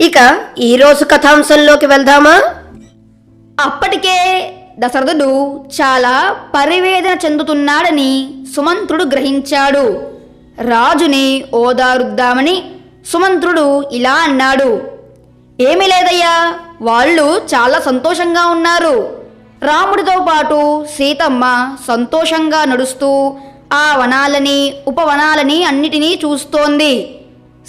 ఇక ఈరోజు కథాంశంలోకి వెళ్దామా? అప్పటికే దశరథుడు చాలా పరివేదన చెందుతున్నాడని సుమంత్రుడు గ్రహించాడు. రాజుని ఓదారుద్దామని సుమంత్రుడు ఇలా అన్నాడు. ఏమీ లేదయ్యా వాళ్ళు చాలా సంతోషంగా ఉన్నారు. రాముడితో పాటు సీతమ్మ సంతోషంగా నడుస్తూ ఆ వనాలని ఉపవనాలని అన్నిటినీ చూస్తోంది.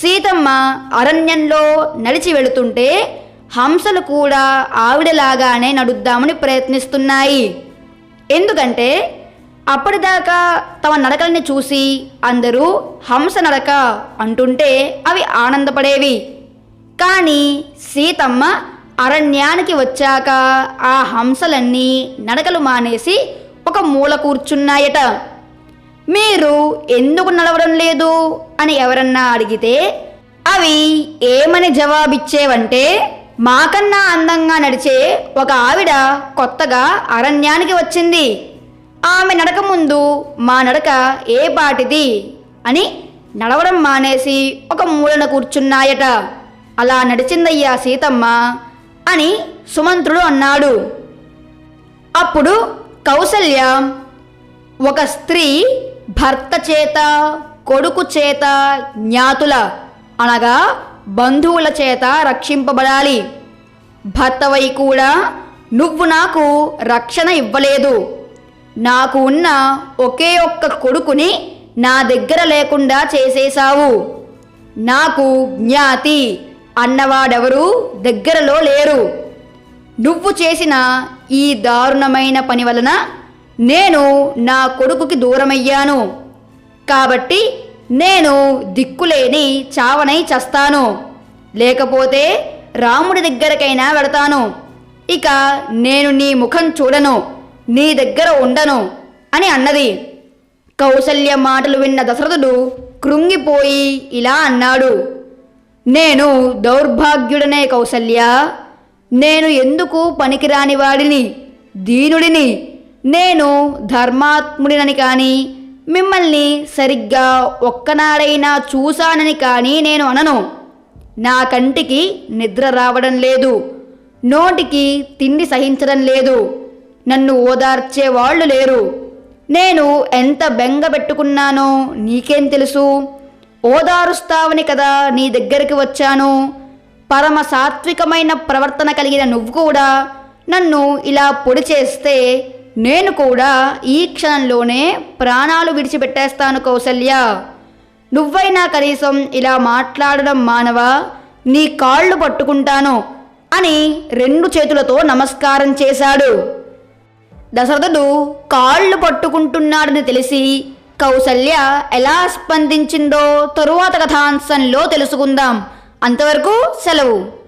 సీతమ్మ అరణ్యంలో నడిచి వెళుతుంటే హంసలు కూడా ఆవిడలాగానే నడుద్దామని ప్రయత్నిస్తున్నాయి. ఎందుకంటే అప్పటిదాకా తమ నడకల్ని చూసి అందరూ హంస నడక అంటుంటే అవి ఆనందపడేవి. కానీ సీతమ్మ అరణ్యానికి వచ్చాక ఆ హంసలన్నీ నడకలు మానేసి ఒక మూల కూర్చున్నాయట. మీరు ఎందుకు నడవడం లేదు? అని ఎవరన్నా అడిగితే అవి ఏమని జవాబిచ్చేవంటే మాకన్నా అందంగా నడిచే ఒక ఆవిడ కొత్తగా అరణ్యానికి వచ్చింది. ఆమె నడక ముందు మా నడక ఏ పాటిది అని నడవడం మానేసి ఒక మూలన కూర్చున్నాయట. అలా నడిచిందయ్యా సీతమ్మ అని సుమంత్రుడు అన్నాడు. అప్పుడు కౌసల్య ఒక స్త్రీ భర్త చేత కొడుకు చేత జ్ఞాతుల అనగా బంధువుల చేత రక్షింపబడాలి. భర్తవై కూడా నువ్వు నాకు రక్షణ ఇవ్వలేదు. నాకు ఉన్న ఒకే ఒక్క కొడుకుని నా దగ్గర లేకుండా చేసేశావు. నాకు జ్ఞాతి అన్నవాడెవరూ దగ్గరలో లేరు. నువ్వు చేసిన ఈ దారుణమైన పని వలన నేను నా కొడుకుకి దూరమయ్యాను. కాబట్టి నేను దిక్కులేని చావనై చస్తాను. లేకపోతే రాముడి దగ్గరకైనా వెడతాను. ఇక నేను నీ ముఖం చూడను. నీ దగ్గర ఉండను అని అన్నది. కౌసల్య మాటలు విన్న దశరథుడు కృంగిపోయి ఇలా అన్నాడు. నేను దౌర్భాగ్యుడనే కౌసల్య. నేను ఎందుకు పనికిరాని వాడిని దీనుడిని నేను ధర్మాత్ముడినని కానీ మిమ్మల్ని సరిగ్గా ఒక్కనాడైనా చూశానని కానీ నేను అనను. నా కంటికి నిద్ర రావడం లేదు. నోటికి తిండి సహించడం లేదు. నన్ను ఓదార్చే వాళ్ళు లేరు. నేను ఎంత బెంగ పెట్టుకున్నానో నీకేం తెలుసు? ఓదారుస్తావని కదా నీ దగ్గరికి వచ్చాను. పరమ సాత్వికమైన ప్రవర్తన కలిగిన నువ్వు కూడా నన్ను ఇలా పొడి చేస్తే నేను కూడా ఈ క్షణంలోనే ప్రాణాలు విడిచిపెట్టేస్తాను కౌసల్య. నువ్వైనా కనీసం ఇలా మాట్లాడడం మానవా? నీ కాళ్ళు పట్టుకుంటాను అని రెండు చేతులతో నమస్కారం చేశాడు. దశరథుడు కాళ్ళు పట్టుకుంటున్నాడని తెలిసి కౌసల్య ఎలా స్పందించిందో తరువాత కథాంశంలో తెలుసుకుందాం. అంతవరకు సెలవు.